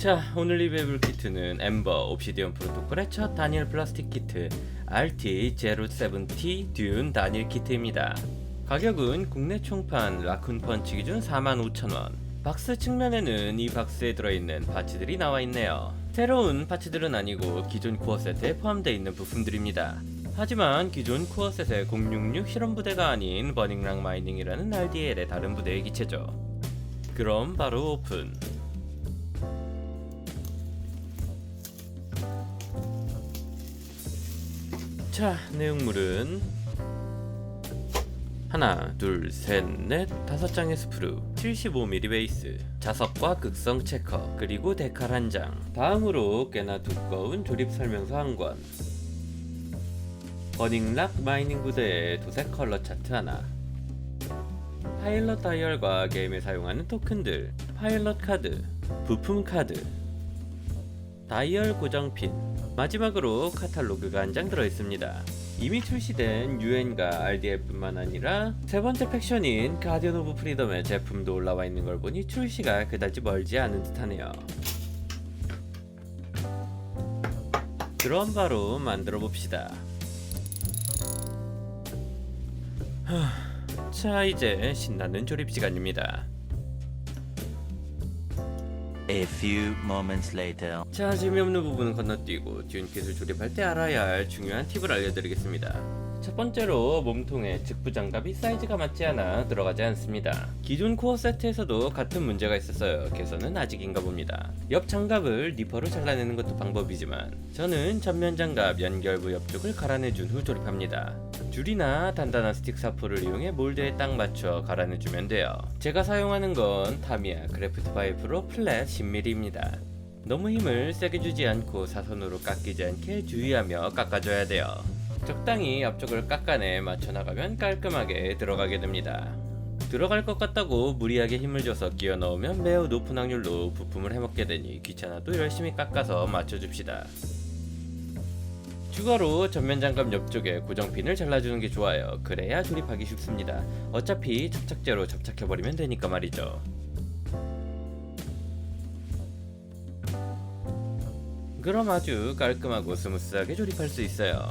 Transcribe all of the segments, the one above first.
자 오늘 리뷰해볼 키트는 엠버 옵시디언 프로토콜의 첫 다니엘 플라스틱 키트 RT07T 듄 다니엘 키트입니다. 가격은 국내 총판 라쿤 펀치 기준 45,000원. 박스 측면에는 이 박스에 들어있는 파츠들이 나와있네요. 새로운 파츠들은 아니고 기존 코어 세트에 포함되어 있는 부품들입니다. 하지만 기존 코어 셋의 066 실험 부대가 아닌 버닝랑 마이닝이라는 RDL의 다른 부대의 기체죠. 그럼 바로 오픈 자, 내용물은 하나, 둘, 셋, 넷, 다섯 장의 스프루, 75mm 베이스, 자석과 극성 체커, 그리고 데칼 한 장. 다음으로 꽤나 두꺼운 조립 설명서 한 권. 버닝락 마이닝 부대의 도색 컬러 차트 하나. 파일럿 다이얼과 게임에 사용하는 토큰들, 파일럿 카드, 부품 카드, 다이얼 고정핀, 마지막으로 카탈로그가 한 장 들어있습니다. 이미 출시된 UN과 RDL뿐만 아니라 세 번째 팩션인 가디언 오브 프리덤의 제품도 올라와 있는 걸 보니 출시가 그다지 멀지 않은 듯하네요. 그럼 바로 만들어 봅시다. 자 이제 신나는 조립 시간입니다. A few moments later. 자 재미없는 부분은 건너뛰고 듀인킷을 조립할 때 알아야 할 중요한 팁을 알려드리겠습니다. 첫 번째로 몸통에 직부 장갑이 사이즈가 맞지 않아 들어가지 않습니다. 기존 코어 세트에서도 같은 문제가 있었어요. 개선은 아직인가 봅니다. 옆 장갑을 니퍼로 잘라내는 것도 방법이지만 저는 전면 장갑 연결부 옆쪽을 갈아내준 후 조립합니다. 줄이나 단단한 스틱 사포를 이용해 몰드에 딱 맞춰 갈아내주면 돼요. 제가 사용하는 건 타미야 크래프트 파이프로 플랫 10mm입니다. 너무 힘을 세게 주지 않고 사선으로 깎이지 않게 주의하며 깎아줘야 돼요. 적당히 앞쪽을 깎아내 맞춰 나가면 깔끔하게 들어가게 됩니다. 들어갈 것 같다고 무리하게 힘을 줘서 끼워 넣으면 매우 높은 확률로 부품을 해먹게 되니 귀찮아도 열심히 깎아서 맞춰줍시다. 추가로 전면 장갑 옆쪽에 고정핀을 잘라주는 게 좋아요. 그래야 조립하기 쉽습니다. 어차피 접착제로 접착해버리면 되니까 말이죠. 그럼 아주 깔끔하고 스무스하게 조립할 수 있어요.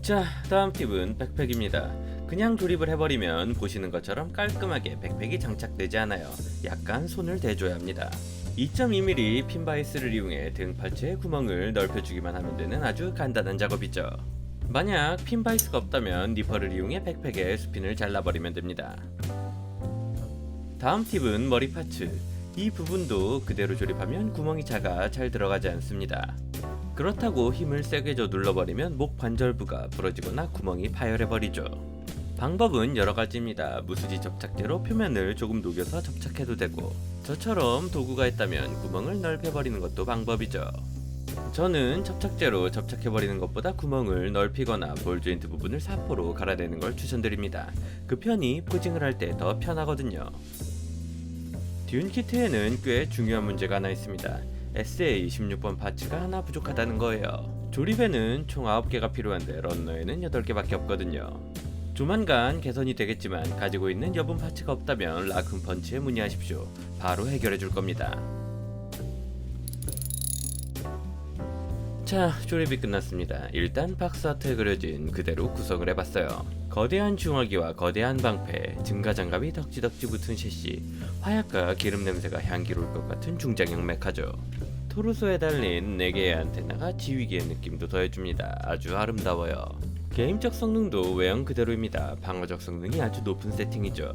자, 다음 팁은 백팩입니다. 그냥 조립을 해버리면 보시는 것처럼 깔끔하게 백팩이 장착되지 않아요. 약간 손을 대줘야 합니다. 2.2mm 핀바이스를 이용해 등 팔체의 구멍을 넓혀주기만 하면 되는 아주 간단한 작업이죠. 만약 핀바이스가 없다면 니퍼를 이용해 백팩에 스핀을 잘라버리면 됩니다. 다음 팁은 머리 파츠. 이 부분도 그대로 조립하면 구멍이 작아 잘 들어가지 않습니다. 그렇다고 힘을 세게 줘 눌러버리면 목 관절부가 부러지거나 구멍이 파열해버리죠. 방법은 여러 가지입니다. 무수지 접착제로 표면을 조금 녹여서 접착해도 되고, 저처럼 도구가 있다면 구멍을 넓혀버리는 것도 방법이죠. 저는 접착제로 접착해버리는 것보다 구멍을 넓히거나 볼 조인트 부분을 사포로 갈아내는 걸 추천드립니다. 그 편이 포징을 할 때 더 편하거든요. 듀운 키트에는 꽤 중요한 문제가 하나 있습니다. SA 26번 파츠가 하나 부족하다는 거예요. 조립에는 총 9개가 필요한데 런너에는 8개밖에 없거든요. 조만간 개선이 되겠지만 가지고 있는 여분 파츠가 없다면 라쿤 펀치에 문의하십시오. 바로 해결해 줄 겁니다. 자, 조립이 끝났습니다. 일단 박스 아트에 그려진 그대로 구성을 해봤어요. 거대한 중화기와 거대한 방패, 증가장갑이 덕지덕지 붙은 셰시, 화약과 기름 냄새가 향기로울 것 같은 중장형 메카죠. 토르소에 달린 4개의 안테나가 지휘기의 느낌도 더해줍니다. 아주 아름다워요. 게임적 성능도 외형 그대로입니다. 방어적 성능이 아주 높은 세팅이죠.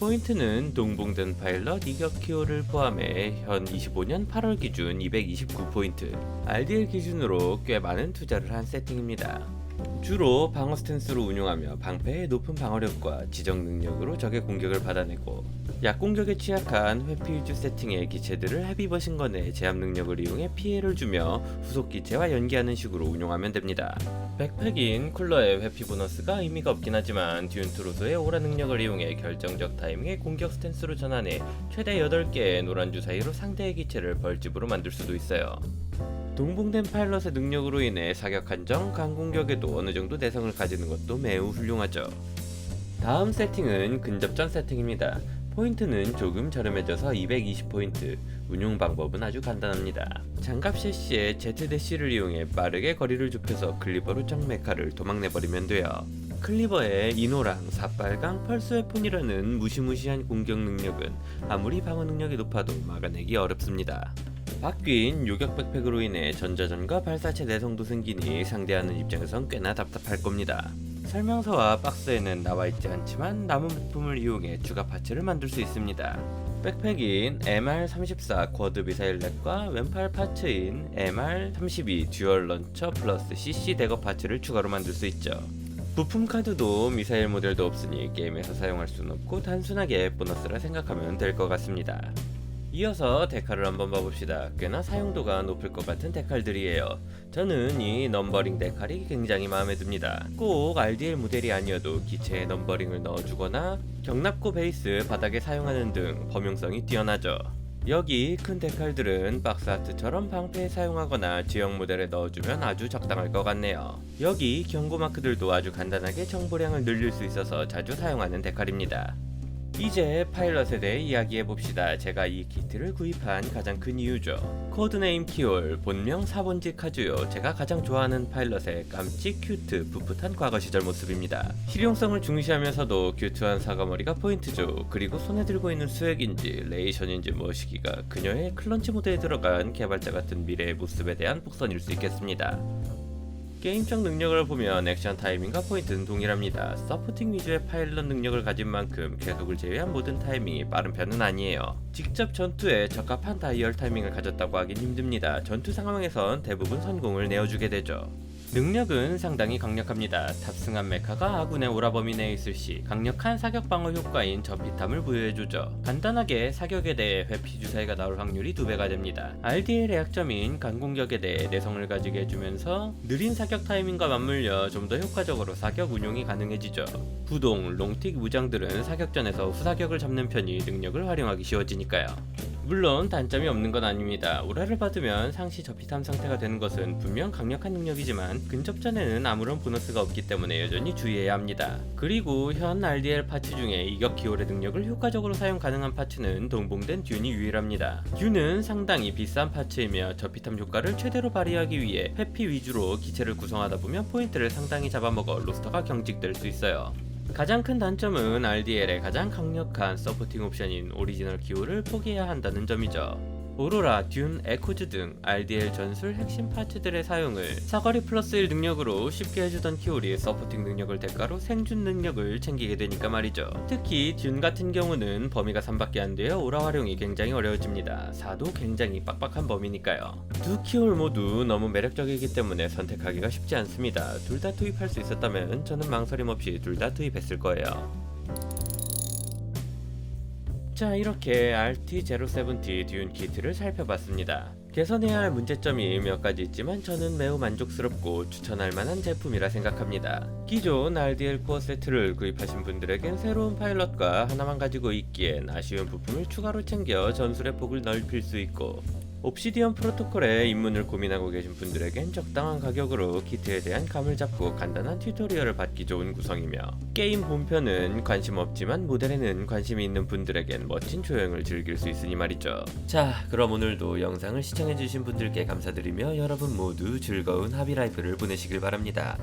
포인트는 동봉된 파일럿 이격 키오를 포함해 현 25년 8월 기준 229포인트, RDL 기준으로 꽤 많은 투자를 한 세팅입니다. 주로 방어 스탠스로 운용하며 방패의 높은 방어력과 지정 능력으로 적의 공격을 받아내고 약공격에 취약한 회피유주 세팅의 기체들을 헤비버신건의 제압 능력을 이용해 피해를 주며 후속 기체와 연계하는 식으로 운용하면 됩니다. 백팩인 쿨러의 회피 보너스가 의미가 없긴 하지만 듀운트로소의 오라 능력을 이용해 결정적 타이밍에 공격 스탠스로 전환해 최대 8개의 노란 주 사이로 상대의 기체를 벌집으로 만들 수도 있어요. 동봉된 파일럿의 능력으로 인해 사격 한정, 강공격에도 어느 정도 내성을 가지는 것도 매우 훌륭하죠. 다음 세팅은 근접전 세팅입니다. 포인트는 조금 저렴해져서 220포인트. 운용 방법은 아주 간단합니다. 장갑 셰시의 Z-를 이용해 빠르게 거리를 좁혀서 클리버로 적 메카를 도망내버리면 돼요. 클리버의 이노랑 사빨강 펄스 웨폰이라는 무시무시한 공격 능력은 아무리 방어 능력이 높아도 막아내기 어렵습니다. 바뀐 요격 백팩으로 인해 전자전과 발사체 내성도 생기니 상대하는 입장에선 꽤나 답답할 겁니다. 설명서와 박스에는 나와 있지 않지만 남은 부품을 이용해 추가 파츠를 만들 수 있습니다. 백팩인 MR34 쿼드 미사일 렉과 왼팔 파츠인 MR32 듀얼 런처 플러스 CC 대거 파츠를 추가로 만들 수 있죠. 부품 카드도 미사일 모델도 없으니 게임에서 사용할 수는 없고 단순하게 보너스라 생각하면 될 것 같습니다. 이어서 데칼을 한번 봐봅시다. 꽤나 사용도가 높을 것 같은 데칼들이에요. 저는 이 넘버링 데칼이 굉장히 마음에 듭니다. 꼭 RDL 모델이 아니어도 기체에 넘버링을 넣어주거나 경납고 베이스 바닥에 사용하는 등 범용성이 뛰어나죠. 여기 큰 데칼들은 박스 아트처럼 방패에 사용하거나 지역 모델에 넣어주면 아주 적당할 것 같네요. 여기 경고 마크들도 아주 간단하게 정보량을 늘릴 수 있어서 자주 사용하는 데칼입니다. 이제 파일럿에 대해 이야기해 봅시다. 제가 이 키트를 구입한 가장 큰 이유죠. 코드네임 키올, 본명 사본지 카주요. 제가 가장 좋아하는 파일럿의 깜찍 큐트, 풋풋한 과거 시절 모습입니다. 실용성을 중시하면서도 큐트한 사과머리가 포인트죠. 그리고 손에 들고 있는 수액인지 레이션인지 무엇이기가 그녀의 클런치 모드에 들어간 개발자 같은 미래의 모습에 대한 복선일 수 있겠습니다. 게임적 능력을 보면 액션 타이밍과 포인트는 동일합니다. 서포팅 위주의 파일럿 능력을 가진 만큼 궤속을 제외한 모든 타이밍이 빠른 편은 아니에요. 직접 전투에 적합한 다이얼 타이밍을 가졌다고 하긴 힘듭니다. 전투 상황에선 대부분 성공을 내어주게 되죠. 능력은 상당히 강력합니다. 탑승한 메카가 아군의 오라범위 내에 있을 시 강력한 사격 방어 효과인 접히탐을 부여해주죠. 간단하게 사격에 대해 회피 주사위가 나올 확률이 2배가 됩니다. RDL의 약점인 간공격에 대해 내성을 가지게 해주면서 느린 사격 타이밍과 맞물려 좀 더 효과적으로 사격 운용이 가능해지죠. 구동, 롱틱 무장들은 사격전에서 후사격을 잡는 편이 능력을 활용하기 쉬워지니까요. 물론 단점이 없는 건 아닙니다. 오라를 받으면 상시 접히탐 상태가 되는 것은 분명 강력한 능력이지만 근접 전에는 아무런 보너스가 없기 때문에 여전히 주의해야 합니다. 그리고 현 RDL 파츠 중에 이격 기홀의 능력을 효과적으로 사용 가능한 파츠는 동봉된 듄이 유일합니다. 듄은 상당히 비싼 파츠이며 접히탐 효과를 최대로 발휘하기 위해 회피 위주로 기체를 구성하다 보면 포인트를 상당히 잡아먹어 로스터가 경직될 수 있어요. 가장 큰 단점은 RDL의 가장 강력한 서포팅 옵션인 오리지널 기호를 포기해야 한다는 점이죠. 오로라, 듄, 에코즈 등 RDL 전술 핵심 파츠들의 사용을 사거리 플러스 1 능력으로 쉽게 해주던 키올이 서포팅 능력을 대가로 생존 능력을 챙기게 되니까 말이죠. 특히 듄 같은 경우는 범위가 3밖에 안 되어 오라 활용이 굉장히 어려워집니다. 사도 굉장히 빡빡한 범위니까요. 두 키올 모두 너무 매력적이기 때문에 선택하기가 쉽지 않습니다. 둘 다 투입할 수 있었다면 저는 망설임 없이 둘 다 투입했을 거예요. 자 이렇게 RT070 듀운 키트를 살펴봤습니다. 개선해야 할 문제점이 몇 가지 있지만 저는 매우 만족스럽고 추천할 만한 제품이라 생각합니다. 기존 RDL 코어 세트를 구입하신 분들에겐 새로운 파일럿과 하나만 가지고 있기엔 아쉬운 부품을 추가로 챙겨 전술의 폭을 넓힐 수 있고 옵시디언 프로토콜에 입문을 고민하고 계신 분들에겐 적당한 가격으로 키트에 대한 감을 잡고 간단한 튜토리얼을 받기 좋은 구성이며 게임 본편은 관심 없지만 모델에는 관심이 있는 분들에겐 멋진 조형을 즐길 수 있으니 말이죠. 자, 그럼 오늘도 영상을 시청해주신 분들께 감사드리며 여러분 모두 즐거운 하비라이프를 보내시길 바랍니다.